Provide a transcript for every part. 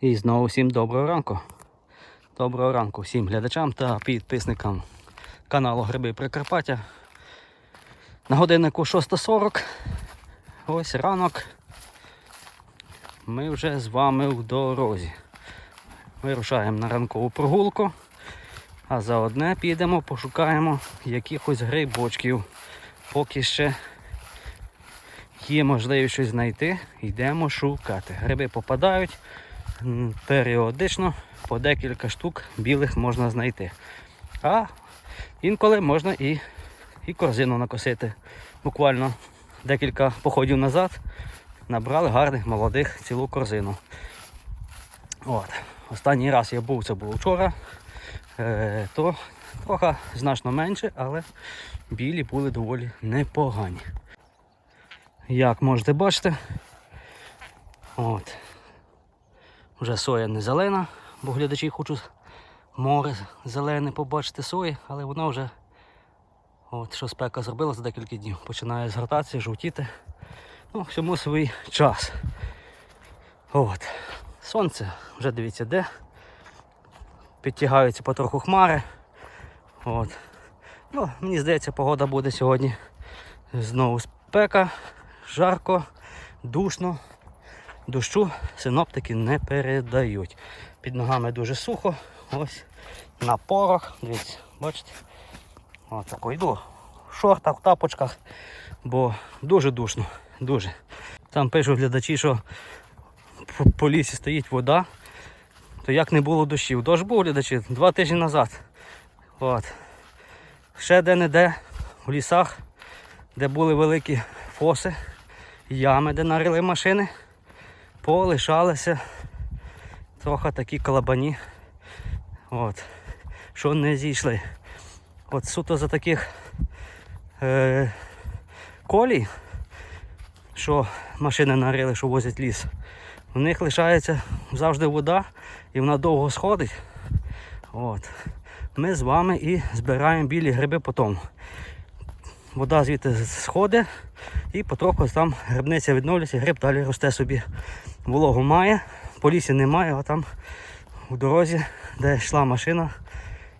І знову всім доброго ранку. Доброго ранку всім глядачам та підписникам каналу Гриби Прикарпаття. На годиннику 6.40. Ось ранок. Ми вже з вами в дорозі. Вирушаємо на ранкову прогулку, а заодне підемо, пошукаємо якихось грибочків. Поки ще є можливість щось знайти, йдемо шукати. Гриби попадають періодично, по декілька штук білих можна знайти. А інколи можна і, і корзину накосити. Буквально декілька походів назад набрали гарних молодих цілу корзину. От. Останній раз я був, це було вчора, е, то трохи значно менше, але білі були доволі непогані. Як можете бачити, от, вже соя не зелена, бо глядачі хочуть море зелене побачити сої, але вона вже, от, що спека зробила за декілька днів, починає згортатися, жовтіти. Ну, всьому свій час. От. Сонце вже дивіться де. Підтягаються потроху хмари. От. Ну, мені здається, погода буде сьогодні знову спека, жарко, душно. Дощу синоптики не передають. Під ногами дуже сухо. Ось на порох. Дивіться, бачите? Ось тако йду. В шортах, в тапочках, бо дуже душно. Дуже. Там пишуть глядачі, що по- лісі стоїть вода, то як не було дощів. Дощ був глядачі два тижні назад. От. Ще де-не-де в лісах, де були великі фоси, ями, де нарили машини, полишалися трохи такі колобані, от, що не зійшли. От суто за таких е, колій, що машини нарили, що возять ліс, в них лишається завжди вода і вона довго сходить. От. Ми з вами і збираємо білі гриби потім. Вода звідти сходить і потроху там грибниця відновлюється, гриб далі росте собі. Вологу має, по лісі немає, а там у дорозі, де йшла машина,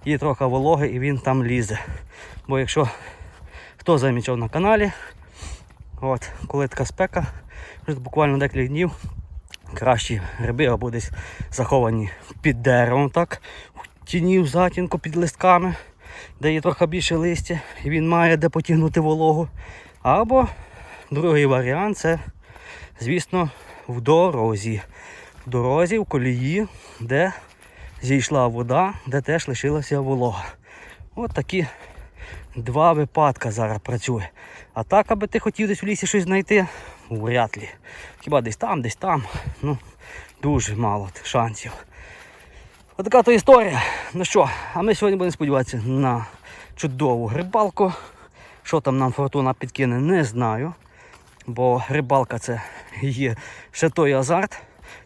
є трохи вологи і він там лізе. Бо якщо хто замічав на каналі, от, коли така спека, вже буквально декілька днів, кращі гриби або десь заховані під деревом, так, в тіні в затінку під листками, де є трохи більше листя, і він має де потягнути вологу. Або другий варіант це, звісно, в дорозі. В дорозі, в колії, де зійшла вода, де теж лишилася волога. От такі два випадки зараз працює. А так, аби ти хотів десь в лісі щось знайти, вряд ли. Хіба десь там, десь там. Ну, дуже мало шансів. Отака то історія. Ну що, а ми сьогодні будемо сподіватися на чудову грибалку. Що там нам фортуна підкине, не знаю. Бо рибалка це є ще той азарт.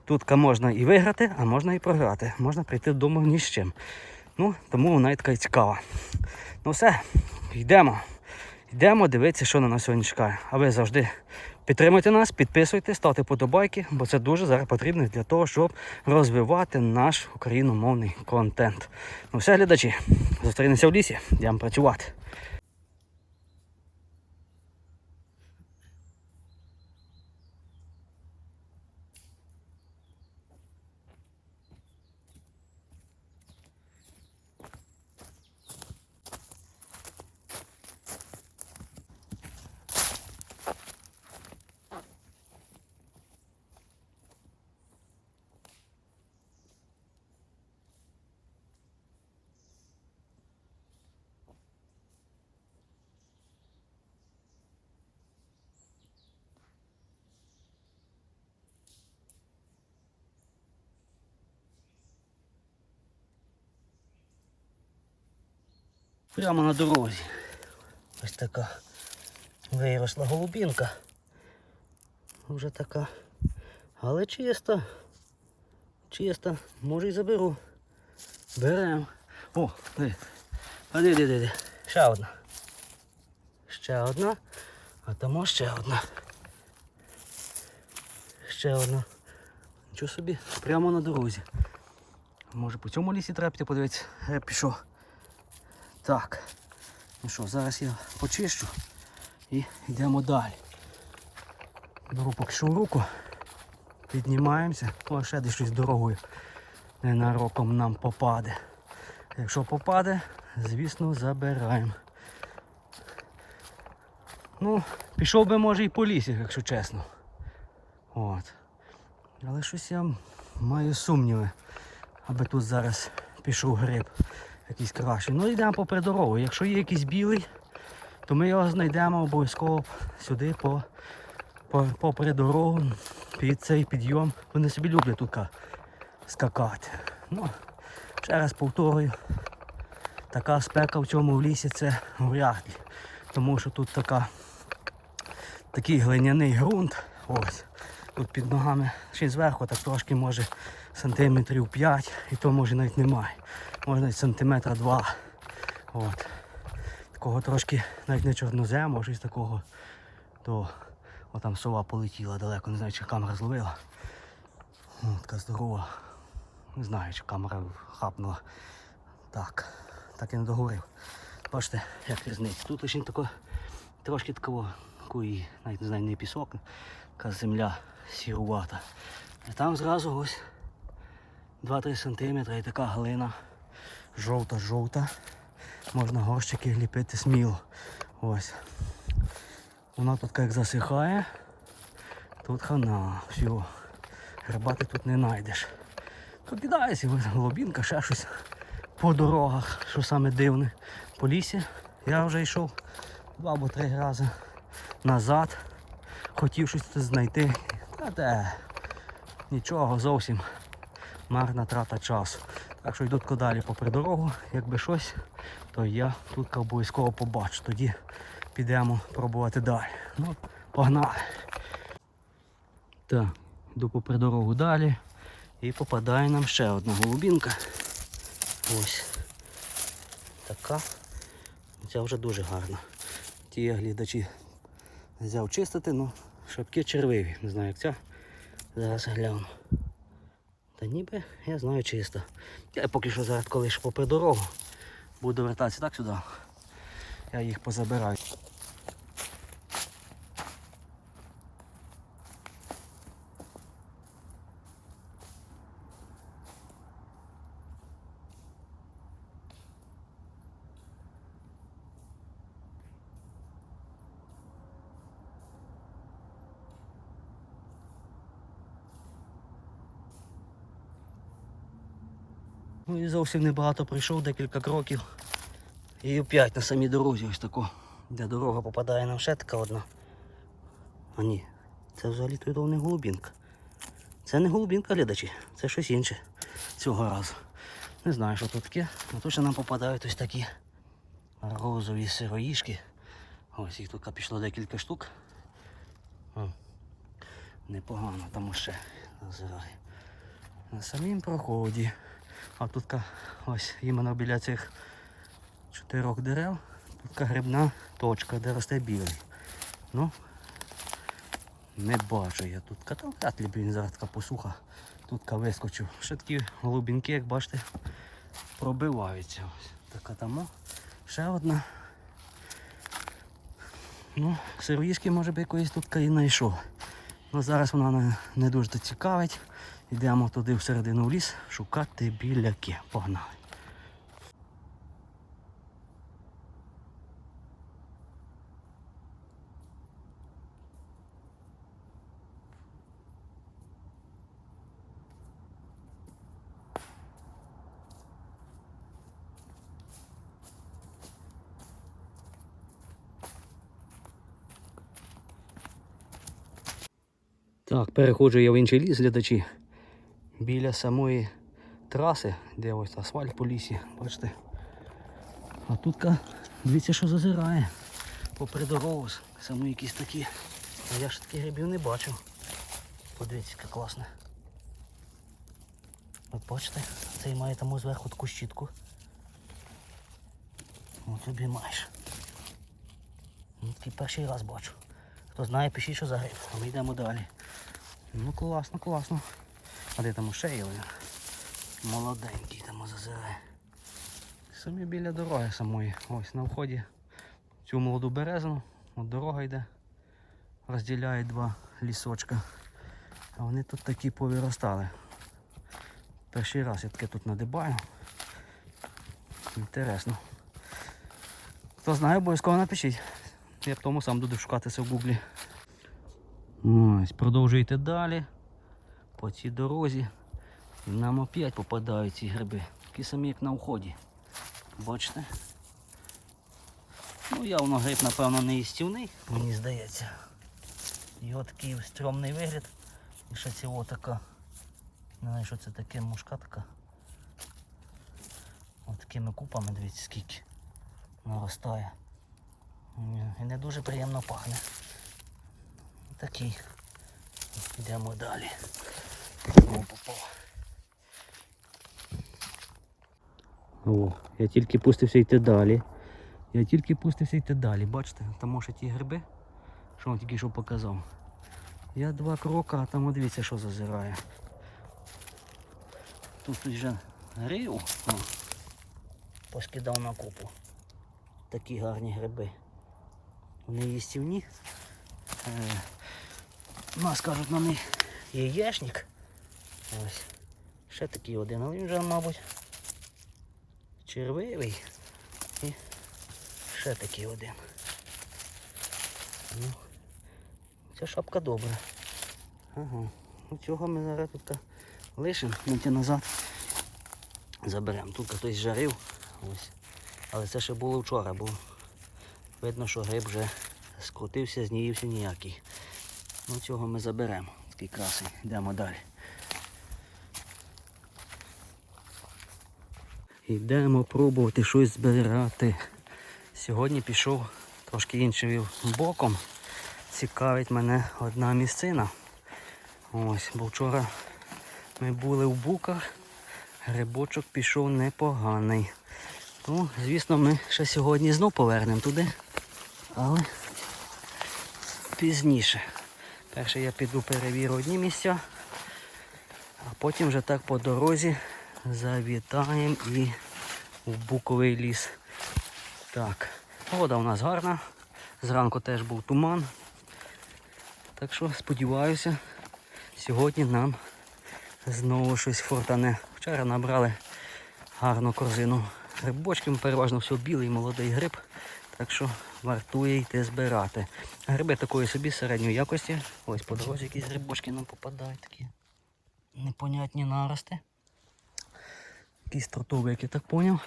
Тут можна і виграти, а можна і програти. Можна прийти додому ні з чим. Ну, тому вона і така й цікава. Ну все, йдемо. Йдемо дивитися, що на нас сьогодні чекає. А ви завжди підтримуйте нас, підписуйтесь, ставте подобайки, бо це дуже зараз потрібно для того, щоб розвивати наш україномовний контент. Ну все, глядачі, зустрінемося в лісі, йдемо працювати. Прямо на дорозі. Ось така виросла голубінка. Вже така. Але чиста. Чиста. Може і заберу. Беремо. О, диви. А диви, диви, диви. Ще одна. Ще одна. А тому ще одна. Ще одна. Нічого собі, прямо на дорозі. Може по цьому лісі треба піти подивитися. Я пішов. Так. Ну що, зараз я почищу і йдемо далі. Беру поки що руку. Піднімаємося. О, ще десь щось дорогою. Ненароком нам попаде. Якщо попаде, звісно, забираємо. Ну, пішов би може і по лісі, якщо чесно. От. Але щось я маю сумніви, аби тут зараз пішов гриб якийсь кращий. Ну йдемо попри дорогу. Якщо є якийсь білий, то ми його знайдемо обов'язково сюди по, по, попри дорогу під цей підйом. Вони собі люблять тут скакати. Ну, ще раз повторюю, така спека в цьому лісі це вряд ли. Тому що тут така, такий глиняний ґрунт. Ось. Тут під ногами ще зверху так трошки може сантиметрів 5 і то може навіть немає. Може навіть сантиметра 2. От. Такого трошки навіть не чорнозему, а щось такого, то отам сова полетіла далеко, не знаю, чи камера зловила. О, така здорова. Не знаю, чи камера хапнула. Так, так і не договорив. Бачите, як різниця. Тут лише тако, трошки такого, такої, навіть не знаю, не пісок, така земля сірувата. А там зразу ось 2-3 см і така глина жовта-жовта. Можна горщики ліпити сміло. Ось. Вона тут як засихає, тут хана, все. Грибати тут не знайдеш. Покидається, глобінка, ще щось по дорогах, що саме дивне. По лісі я вже йшов два або три рази назад. Хотів щось тут знайти. Та де нічого зовсім марна трата часу. Так що йду тако далі попри дорогу, якби щось, то я тут обов'язково побачу. Тоді підемо пробувати далі. Ну, погнали. Так, йду попри дорогу далі і попадає нам ще одна голубінка. Ось така. Ця вже дуже гарна. Ті я глядачі взяв чистити, але шапки червиві. Не знаю як ця. Зараз гляну. Та ніби я знаю чисто. Я поки що зараз коли ж попри дорогу буду вертатися так сюди. Я їх позабираю. Ну і зовсім небагато прийшов, декілька кроків. І опять на самій дорозі ось тако. Де дорога попадає нам ще така одна. А ні, це взагалі то не голубінка. Це не голубінка, глядачі, це щось інше цього разу. Не знаю, що тут таке. але точно нам попадають ось такі розові сироїшки. Ось їх тут пішло декілька штук. Непогано, там ще назирає. На самім проході. А тут ось іменно біля цих чотирьох дерев. Тут грибна точка, де росте білий. Ну, не бачу я тут. Там вряд ли він зараз така посуха. Тут вискочив. Ще такі голубінки, як бачите, пробиваються. Ось така там. Ще одна. Ну, сироїшки, може би якоїсь тут і знайшов. Ну, зараз вона не дуже цікавить. Йдемо туди всередину в ліс шукати біляки. Погнали. Так, переходжу я в інший ліс, глядачі. Біля самої траси, де ось асфальт по лісі, бачите. А тут дивіться, що зазирає. Попри дорогу, саме якісь такі. А я ж таких грибів не бачив. Подивіться, яка класна. От бачите, цей має там зверху таку щітку. От собі маєш. Ну, такий перший раз бачу. Хто знає, пишіть, що за гриб. А ми йдемо далі. Ну класно, класно. А де там шеї? Молоденький там зазирає. Самі біля дороги самої. Ось на вході цю молоду березну. От дорога йде. Розділяє два лісочка. А вони тут такі повиростали. Перший раз я таке тут надибаю. Інтересно. Хто знає, обов'язково напишіть. Я в тому сам буду шукати це в гуглі. Ось, продовжуйте далі. По цій дорозі. Нам опять попадають ці гриби. Такі самі, як на вході. Бачите? Ну, явно гриб, напевно, не їстівний, мені здається. Його такий стрьомний вигляд. І ще цього така. Не знаю, що це таке, мушка така. Ось такими купами, дивіться, скільки наростає. І не дуже приємно пахне. Такий. Йдемо далі. О, я тільки пустився йти далі. Я тільки пустився йти далі. Бачите, там може ті гриби, що вам тільки що показав. Я два кроки, а там дивіться, що зазирає. Тут вже грив, поскидав на купу. Такі гарні гриби. Вони їстівні. Е, у нас кажуть на них яєшник. Ось. Ще такий один, але він вже, мабуть, червивий. І ще такий один. Ну, ця шапка добра. Ага. Ну, цього ми зараз тут лишимо, миття назад. Заберемо. Тут хтось жарив. Ось. Але це ще було вчора, бо видно, що гриб вже скрутився, зніївся ніякий. Ну цього ми заберемо. Такий красий. Йдемо далі. Йдемо пробувати щось збирати. Сьогодні пішов трошки іншим боком. Цікавить мене одна місцина. Ось, бо вчора ми були в буках, грибочок пішов непоганий. Ну, звісно, ми ще сьогодні знов повернемо туди, але пізніше. Перше я піду перевірю одні місця, а потім вже так по дорозі завітаємо і в буковий ліс. Так, погода у нас гарна. Зранку теж був туман. Так що сподіваюся, сьогодні нам знову щось фортане. Вчора набрали гарну корзину грибочків, переважно все білий молодий гриб. Так що вартує йти збирати. Гриби такої собі середньої якості. Ось по дорозі якісь грибочки нам попадають такі непонятні нарости. Якісь тротовик, я так поняв.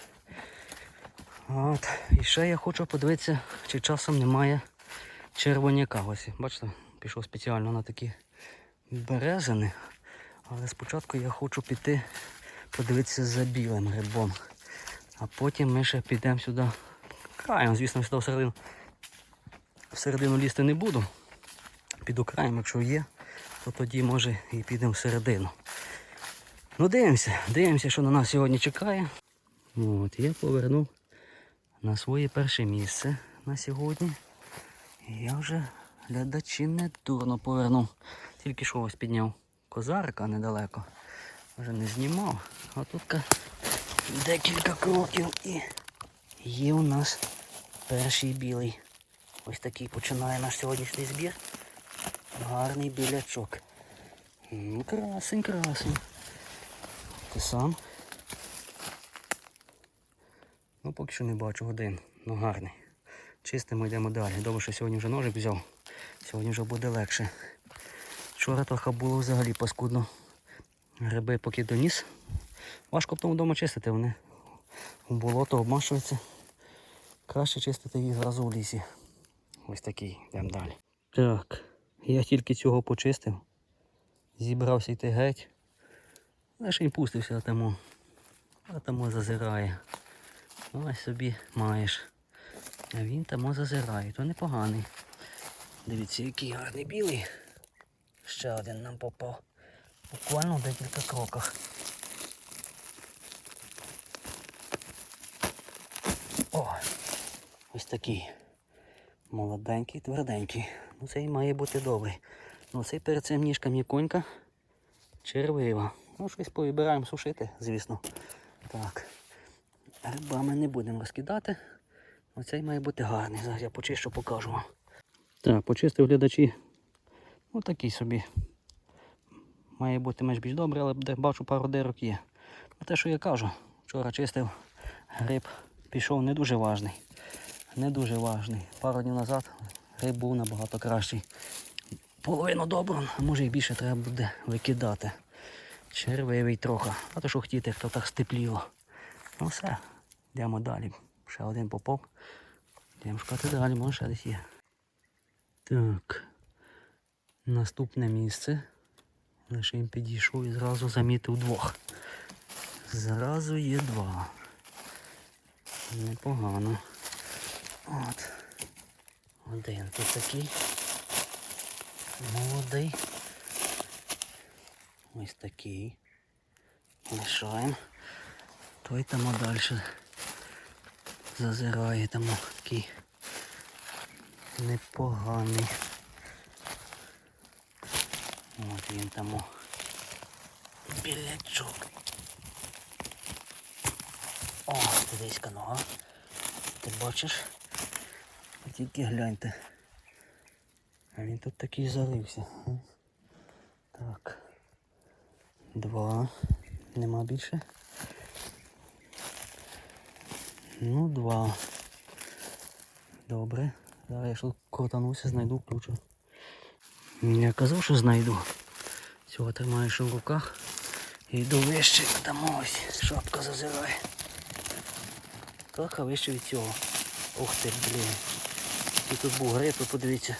От. І ще я хочу подивитися, чи часом немає червоняка. Ось, бачите, пішов спеціально на такі березини. Але спочатку я хочу піти подивитися за білим грибом. А потім ми ще підемо сюди краєм, звісно, сюди всередину. Всередину лізти не буду. Піду краєм, якщо є, то тоді може і підемо всередину. Ну дивимося, дивимося, що на нас сьогодні чекає. От, я повернув на своє перше місце на сьогодні. Я вже глядачі не дурно повернув. Тільки що ось підняв козарика недалеко. Вже не знімав. А тут декілька кроків і є у нас перший білий. Ось такий починає наш сьогоднішній збір. Гарний білячок. Красень, красень. Ти сам. Ну, поки що не бачу один. Ну гарний. Чистимо, йдемо далі. Добре, що сьогодні вже ножик взяв. Сьогодні вже буде легше. Вчора трохи було взагалі паскудно. Гриби поки доніс. Важко потім вдома чистити, вони у болото обмашуються. Краще чистити їх зразу в лісі. Ось такий, йдемо далі. Так, я тільки цього почистив. Зібрався йти геть. Лише й пустився, тому, а тому зазирає. Ось собі маєш. А він тому зазирає, то непоганий. Дивіться, який гарний білий. Ще один нам попав. Буквально в декілька кроках. О! Ось такий. Молоденький, тверденький. Ну цей має бути добрий. Ну цей перед цим ніжка м'яконька. Червива. Ну, щось повибираємо сушити, звісно. Так. Грибами не будемо розкидати. Оцей має бути гарний. Зараз я почищу, покажу вам. Так, почистив глядачі. Ну такий собі. Має бути менш більш добре, але бачу пару дирок є. А те, що я кажу, вчора чистив гриб, пішов не дуже важний. Не дуже важний. Пару днів назад гриб був набагато кращий. Половину добру, а може і більше треба буде викидати. Червивий трохи. А то що хотіти, хто так степліло. Ну все, йдемо далі. Ще один попов. Йдемо шукати далі, може ще десь є. Так. Наступне місце. Лише їм підійшов і зразу замітив двох. Зразу є два. Непогано. От. Один тут такий. Молодий. Ось такий. Лишаємо. Той там далі зазирає там такий непоганий. От він там білячок. О, дивись нога. Ти бачиш? Тільки гляньте. А він тут такий зарився. Так. Два. Нема більше. Ну, два. Добре. Зараз я що крутануся, знайду, включу. Я казав, що знайду. Цього тримаю ще в руках. Йду вище, там ось шапка зазирає. Трохи вище від цього. Ух ти, блін. І тут був гриб, подивіться.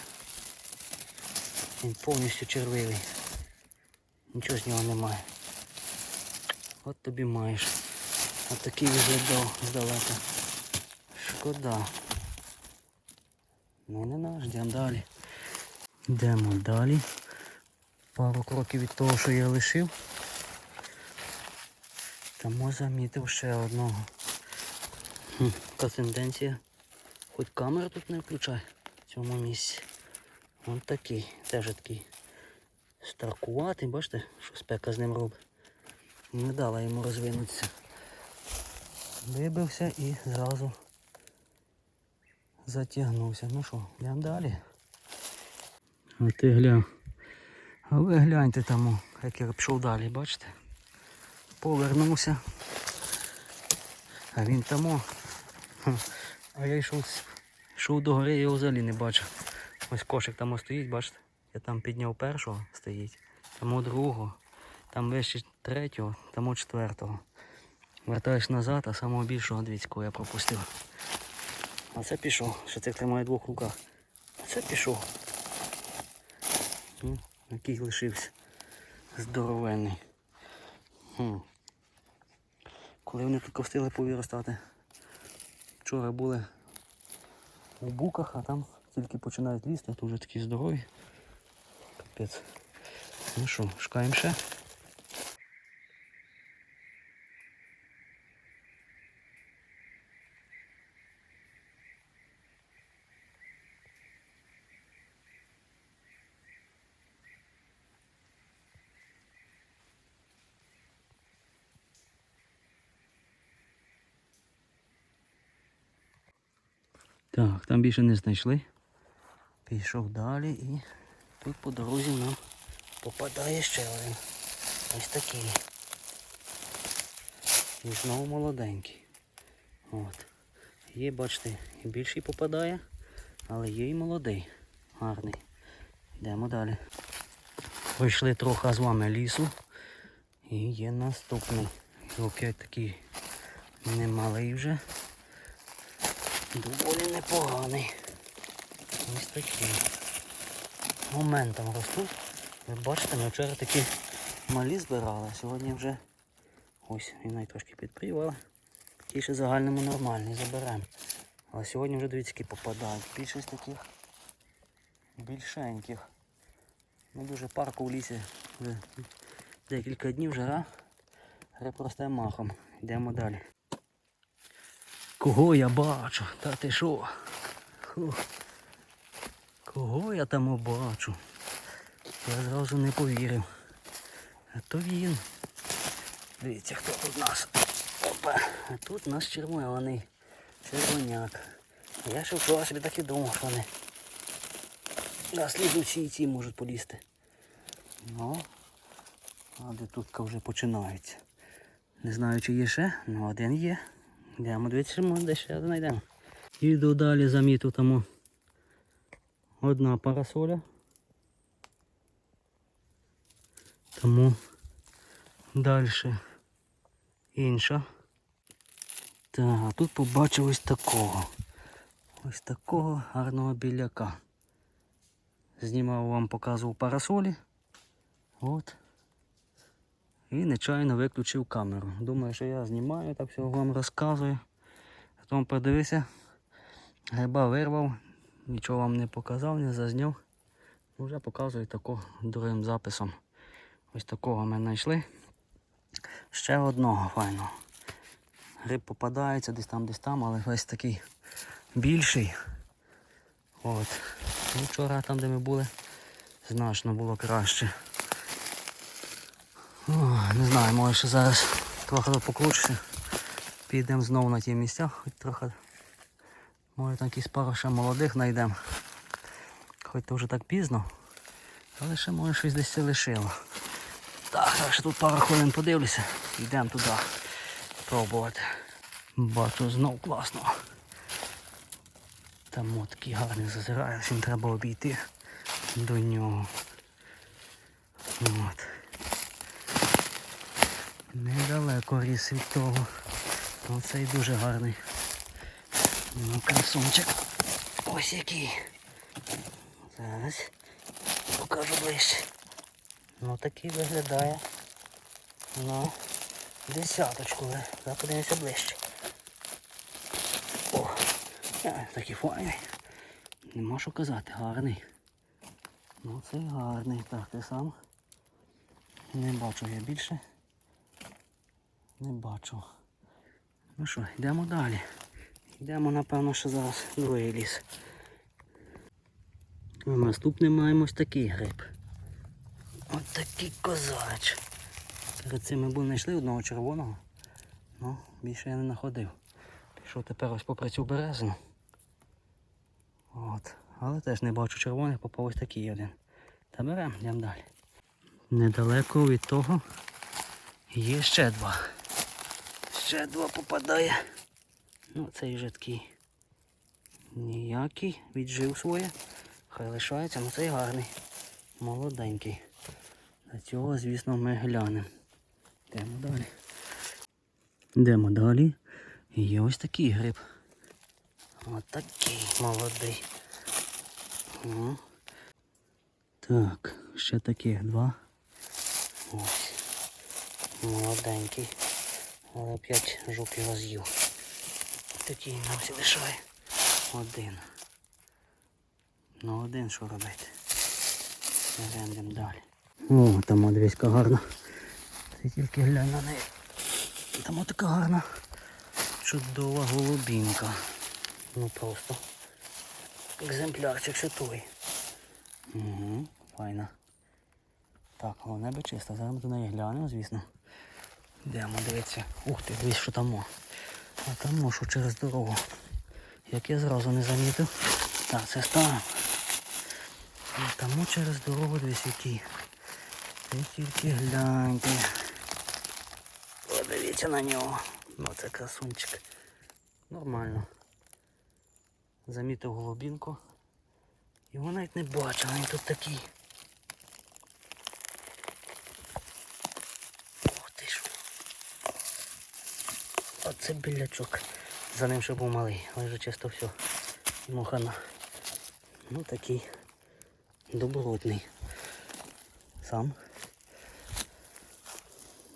Він повністю червивий. Нічого з нього немає. От тобі маєш. От такий виглядав здалека. Шкода. Ну не наш, йдемо далі. Йдемо далі. Пару кроків від того, що я лишив. Тому замітив ще одного. Яка тенденція. Хоч камеру тут не включай в цьому місці. Ось такий, теж такий старкуватий, бачите, що спека з ним робить. Не дала йому розвинутися. Вибився і зразу затягнувся. Ну що, йдемо далі. А ти глянь. А ви гляньте там, як я пішов далі, бачите? Повернувся. А він там. А я йшов, йшов до гори, його взагалі не бачив. Ось кошик там стоїть, бачите? Я там підняв першого стоїть, там другого, там вище третього, там четвертого. Вертаюсь назад, а самого більшого двіцького я пропустив. А це пішов, що цих тримає двох руках. А це пішов. Ну, який лишився. Здоровенний. Коли вони тут встигли повиростати. Вчора були у буках, а там тільки починають лізти, тут вже такі здорові. Капець. Ну що, шукаємо ще. Так, там більше не знайшли. Пішов далі і тут по дорозі нам попадає ще один. Ось такий. І знову молоденький. От. Є, бачите, і більший попадає, але є і молодий. Гарний. Йдемо далі. Пройшли трохи з вами лісу. І є наступний. І опять такий немалий вже. Доволі непоганий. Ось такий. Моментом ростуть. Ви бачите, ми вчора такі малі збирали, сьогодні вже ось він трошки підпрів, але ті ще загальному нормальний заберемо. Але сьогодні вже дивіться, які попадають. Більшість таких більшеньких. Не дуже парку в лісі. Вже декілька днів жара. Гриб махом. Йдемо далі. Кого я бачу? Та ти що? Ху. Кого я там бачу? Я зразу не повірив. А то він. Дивіться, хто тут у нас. Опа. А тут у нас червоний. Червоняк. Я ще вчора собі так і думав, що вони. На слідуючі і ці можуть полізти. Ну, де тут вже починається. Не знаю, чи є ще, але один є. Йдемо дивитися, може де ще знайдемо. Іду далі замітив тому. Одна парасоля. Тому далі інша. Так, а тут побачив ось такого. Ось такого гарного біляка. Знімав вам, показував парасолі. От. І нечайно виключив камеру. Думаю, що я знімаю, так все вам розказую. Потім подивився, гриба вирвав, нічого вам не показав, не зазняв. Вже показую тако другим записом. Ось такого ми знайшли. Ще одного файного. Гриб попадається десь там, десь там, але весь такий більший. От. Ну, вчора там, де ми були, значно було краще. О, не знаю, може ще зараз трохи покручуся. Підемо знову на ті місця, хоч трохи. Може там якісь пару ще молодих знайдемо. Хоч то вже так пізно. Але ще може щось десь лишило. Так, так ще тут пару хвилин подивлюся. Йдемо туди пробувати. Бачу знов класно. Там от такий гарний зазирає, всім треба обійти до нього. От. Недалеко ріс від того. Оцей дуже гарний. Ну, красунчик. Ось який. Зараз покажу ближче. Ну такий виглядає. Ну, десяточку. Зараз подивимося ближче. О, е, такий файний. Нема що казати, гарний. Ну цей гарний. Так, ти сам. Не бачу я більше. Не бачу. Ну що, йдемо далі. Йдемо, напевно, що зараз другий ліс. Наступний маємо ось такий гриб. Ось такий козач. Перед цим ми знайшли одного червоного. Ну, більше я не знаходив. Пішов тепер ось попри цю березину. От. Але теж не бачу червоних, попав ось такий один. Та беремо, йдемо далі. Недалеко від того є ще два. Ще два попадає. Ну, цей вже такий ніякий, віджив своє. Хай лишається, ну цей гарний. Молоденький. До цього, звісно, ми глянемо. Йдемо далі. Йдемо далі. Є ось такий гриб. Ось такий молодий. О. Так, ще таких два. Ось. Молоденький. Але п'ять жук його з'їв. Нам всі лишає. Один. Ну один що робити. Йдемо далі. О, там яка гарна. Ти тільки глянь на неї. Там така гарна. Чудова голубінка. Ну просто. Екземплярчик той. Угу, файна. Так, головне би чисто. Зараз ми до неї глянемо, звісно. Йдемо дивитися. Ух ти, дивись, що там. А там о, через дорогу. Як я зразу не замітив. Так, це ставимо. І Тому через дорогу дивись який. Ви тільки гляньте. Подивіться на нього. Ну це красунчик. Нормально. Замітив голубінку. Його навіть не бачив, він тут такий. Ух ти ж. Оце білячок. За ним ще був малий, але вже чисто все. Мухана. Ну такий добротний. Сам.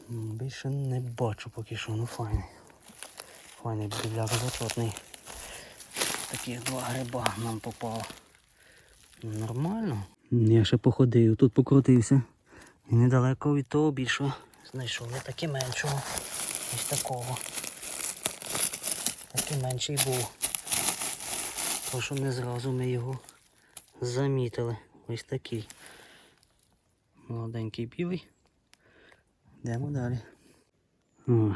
Більше не бачу поки що, ну файний. Файний біляк затотний. Такі два гриба нам попало. Нормально. Я ще походив, тут покрутився. І недалеко від того більшого знайшов. Не таки меншого. Ось такого. Такий менший був. То що не зразу ми його замітили. Ось такий. Молоденький білий. Йдемо далі. Ой.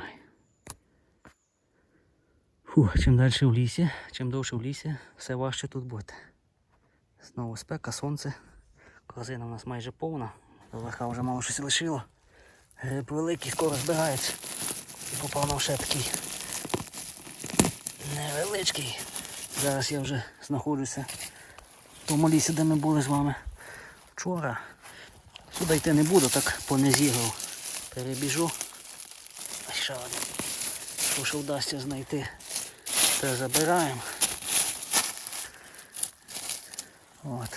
Фу, чим далі в лісі, чим довше в лісі, все важче тут бути. Знову спека, сонце. Корзина у нас майже повна. До верха вже мало щось лишило. Гриб великий, скоро збирається. І попав нам ще такий невеличкий. Зараз я вже знаходжуся в тому лісі, де ми були з вами вчора. Сюди йти не буду, так по низігу перебіжу. Ще один. Що ще вдасться знайти, те забираємо. От.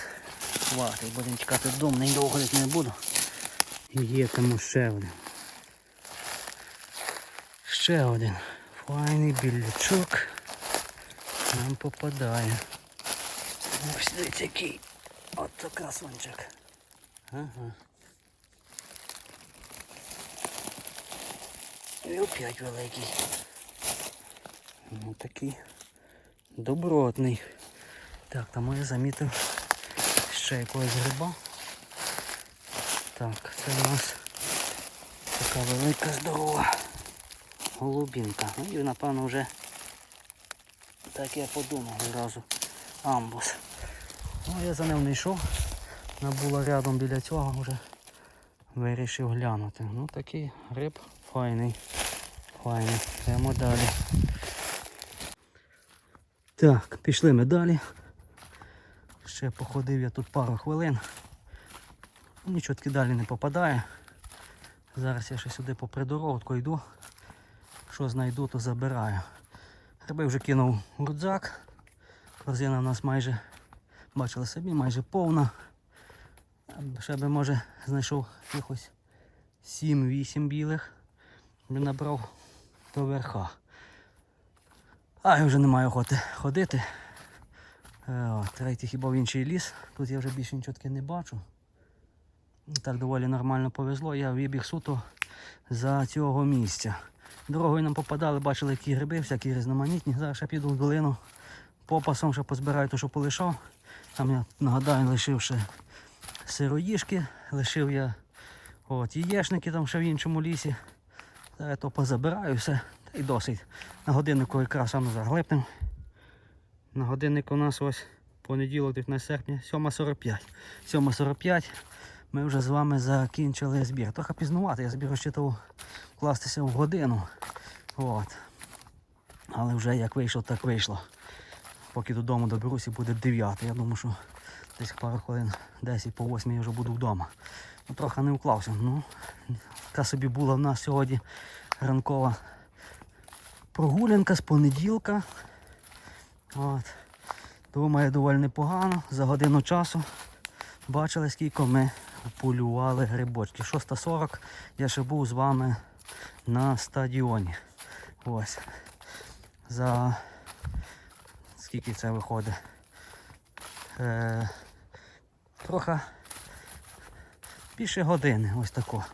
Хватить, будемо тікати додому, не довго не буду. Є тому ще один. Ще один. Файний білячок нам попадає. Ось дивіться який. От то. Ага. І опять великий. Ну такий добротний. Так, там я замітив ще якогось гриба. Так, це у нас така велика здорова голубінка. Ну і напевно вже так я подумав одразу. Амбус. Ну я за ним не йшов. Вона була рядом біля цього вже вирішив глянути. Ну такий гриб файний. Файний. Йдемо далі. Так, пішли ми далі. Ще походив я тут пару хвилин. Нічого таки далі не попадає. Зараз я ще сюди по придорожку йду. Що знайду, то забираю. Гриби вже кинув рюкзак. Корзина у нас майже, бачили собі, майже повна. Ще би може знайшов якихось 7-8 білих. Би набрав до верха. А я вже не маю охоти ходити. Е, О, треба йти хіба в інший ліс. Тут я вже більше нічого таки не бачу. Так доволі нормально повезло. Я вибіг суто за цього місця. Дорогою нам попадали, бачили, які гриби, всякі різноманітні. Зараз ще піду в долину. Попасом ще позбираю те, що полишав. Там я нагадаю, лишив ще сироїшки, лишив я от, яєшники там ще в іншому лісі. Зараз я то позабираю все. Та й досить. На годиннику якраз саме заглипнем. На годиннику у нас ось понеділок, 19 серпня, 7.45. 7.45 ми вже з вами закінчили збір. Трохи пізнувати, я збір розчитував вкластися в годину. От. Але вже як вийшло, так вийшло. Поки додому доберуся, буде 9. Я думаю, що десь пару хвилин 10 по 8 я вже буду вдома. Ну, трохи не уклався. Ну, така собі була в нас сьогодні ранкова прогулянка з понеділка. От. Думаю, доволі непогано. За годину часу бачили, скільки ми полювали грибочки. 6.40 я ще був з вами на стадіоні. Ось. За скільки це виходить? Е, трохи більше години. Ось тако.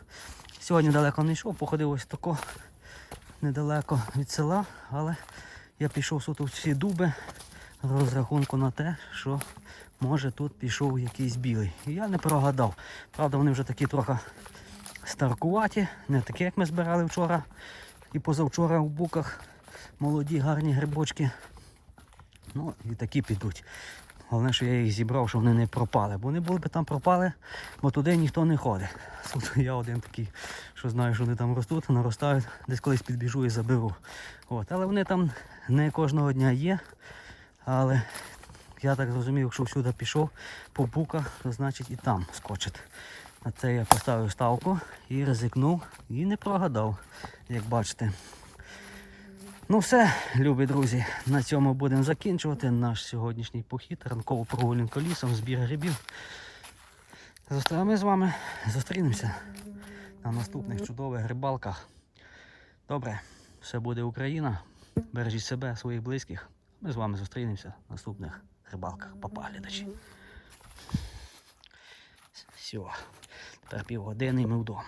Сьогодні далеко не йшов, походив ось тако недалеко від села, але я пішов суто в ці дуби розрахунку на те, що може тут пішов якийсь білий. Я не прогадав. Правда, вони вже такі трохи старкуваті, не такі, як ми збирали вчора і позавчора в буках. Молоді, гарні грибочки. Ну і такі підуть. Головне, що я їх зібрав, щоб вони не пропали. Бо вони були б там пропали, бо туди ніхто не ходить. Тут я один такий, що знаю, що вони там ростуть, наростають, десь колись підбіжу і заберу. От. Але вони там не кожного дня є. Але я так зрозумів, якщо всюди пішов по буках, то значить і там скочить. На це я поставив ставку і ризикнув і не прогадав, як бачите. Ну все, любі друзі, на цьому будемо закінчувати наш сьогоднішній похід, ранкову прогулянку лісом, збір грибів. Ми з вами зустрінемося на наступних чудових грибалках. Добре, все буде Україна. Бережіть себе, своїх близьких. Ми з вами зустрінемося наступних рибалках. Папа, глядачі. Все, тепер півгодини і ми вдома.